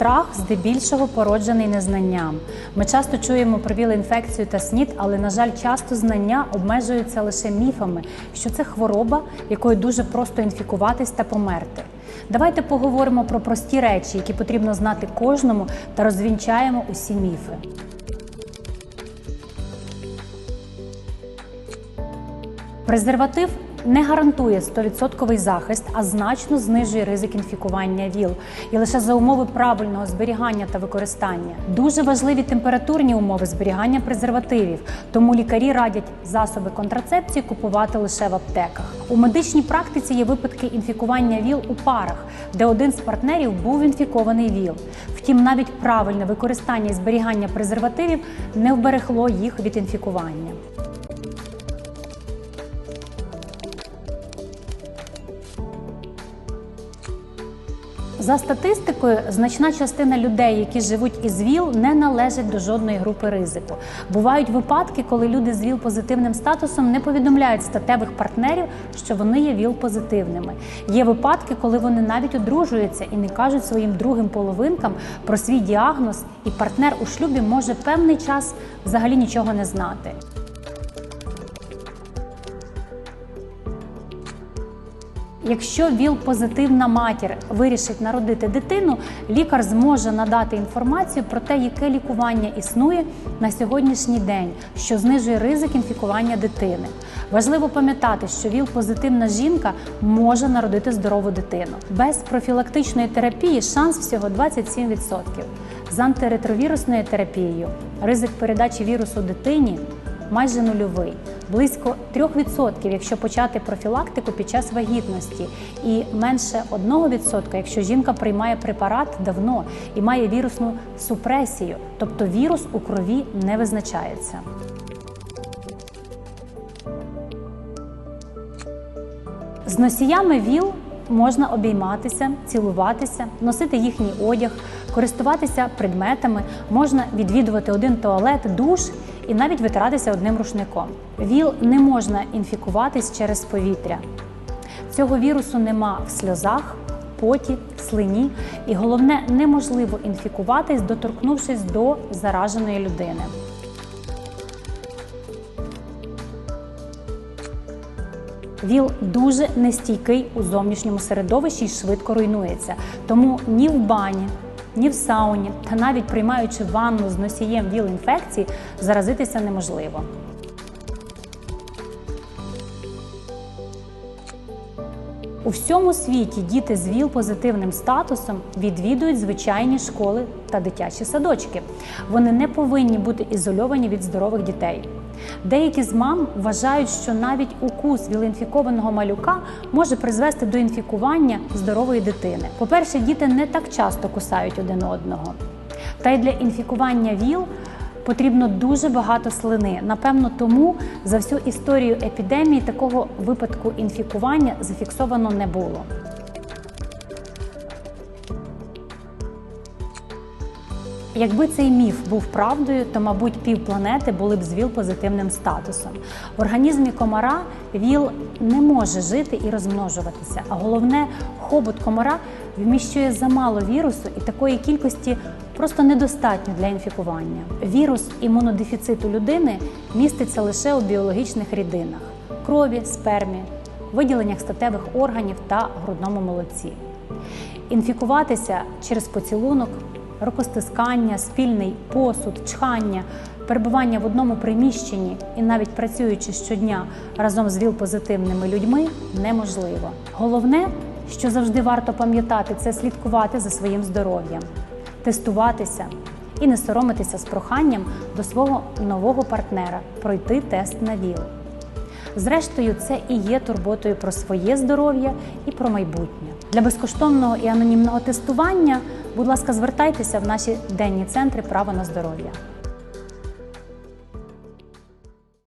страх здебільшого породжений незнанням. Ми часто чуємо про віл-інфекцію та СНІД, але, на жаль, часто знання обмежуються лише міфами, що це хвороба, якою дуже просто інфікуватись та померти. Давайте поговоримо про прості речі, які потрібно знати кожному, та розвінчаємо усі міфи. Презерватив не гарантує 100% захист, а значно знижує ризик інфікування ВІЛ і лише за умови правильного зберігання та використання. Дуже важливі температурні умови зберігання презервативів, тому лікарі радять засоби контрацепції купувати лише в аптеках. У медичній практиці є випадки інфікування ВІЛ у парах, де один з партнерів був інфікований ВІЛ. Втім, навіть правильне використання і зберігання презервативів не вберегло їх від інфікування. За статистикою, значна частина людей, які живуть із ВІЛ, не належать до жодної групи ризику. Бувають випадки, коли люди з ВІЛ-позитивним статусом не повідомляють статевих партнерів, що вони є ВІЛ-позитивними. Є випадки, коли вони навіть одружуються і не кажуть своїм другим половинкам про свій діагноз, і партнер у шлюбі може певний час взагалі нічого не знати. Якщо ВІЛ-позитивна матір вирішить народити дитину, лікар зможе надати інформацію про те, яке лікування існує на сьогоднішній день, що знижує ризик інфікування дитини. Важливо пам'ятати, що ВІЛ-позитивна жінка може народити здорову дитину. Без профілактичної терапії шанс всього 27%. З антиретровірусною терапією ризик передачі вірусу дитині майже нульовий, близько 3%, якщо почати профілактику під час вагітності, і менше 1%, якщо жінка приймає препарат давно і має вірусну супресію, тобто вірус у крові не визначається. З носіями ВІЛ можна обійматися, цілуватися, носити їхній одяг, користуватися предметами, можна відвідувати один туалет, душ і навіть витиратися одним рушником. ВІЛ не можна інфікуватись через повітря. Цього вірусу нема в сльозах, поті, слині, і головне, неможливо інфікуватись, доторкнувшись до зараженої людини. ВІЛ дуже нестійкий у зовнішньому середовищі і швидко руйнується. Тому ні в бані, ні в сауні, та навіть приймаючи ванну з носієм ВІЛ-інфекції, заразитися неможливо. У всьому світі діти з ВІЛ-позитивним статусом відвідують звичайні школи та дитячі садочки. Вони не повинні бути ізольовані від здорових дітей. Деякі з мам вважають, що навіть укус віл-інфікованого малюка може призвести до інфікування здорової дитини. По-перше, діти не так часто кусають один одного. Та й для інфікування ВІЛ потрібно дуже багато слини. Напевно, тому за всю історію епідемії такого випадку інфікування зафіксовано не було. Якби цей міф був правдою, то, мабуть, півпланети були б з ВІЛ-позитивним статусом. В організмі комара ВІЛ не може жити і розмножуватися. А головне, хобот комара вміщує замало вірусу і такої кількості просто недостатньо для інфікування. Вірус імунодефіциту людини міститься лише у біологічних рідинах крові, спермі, виділеннях статевих органів та грудному молоці. Інфікуватися через поцілунок рукостискання, спільний посуд, чхання, перебування в одному приміщенні і навіть працюючи щодня разом з ВІЛ-позитивними людьми неможливо. Головне, що завжди варто пам'ятати, це слідкувати за своїм здоров'ям, тестуватися і не соромитися з проханням до свого нового партнера пройти тест на ВІЛ. Зрештою, це і є турботою про своє здоров'я і про майбутнє. Для безкоштовного і анонімного тестування, будь ласка, звертайтеся в наші денні центри право на здоров'я.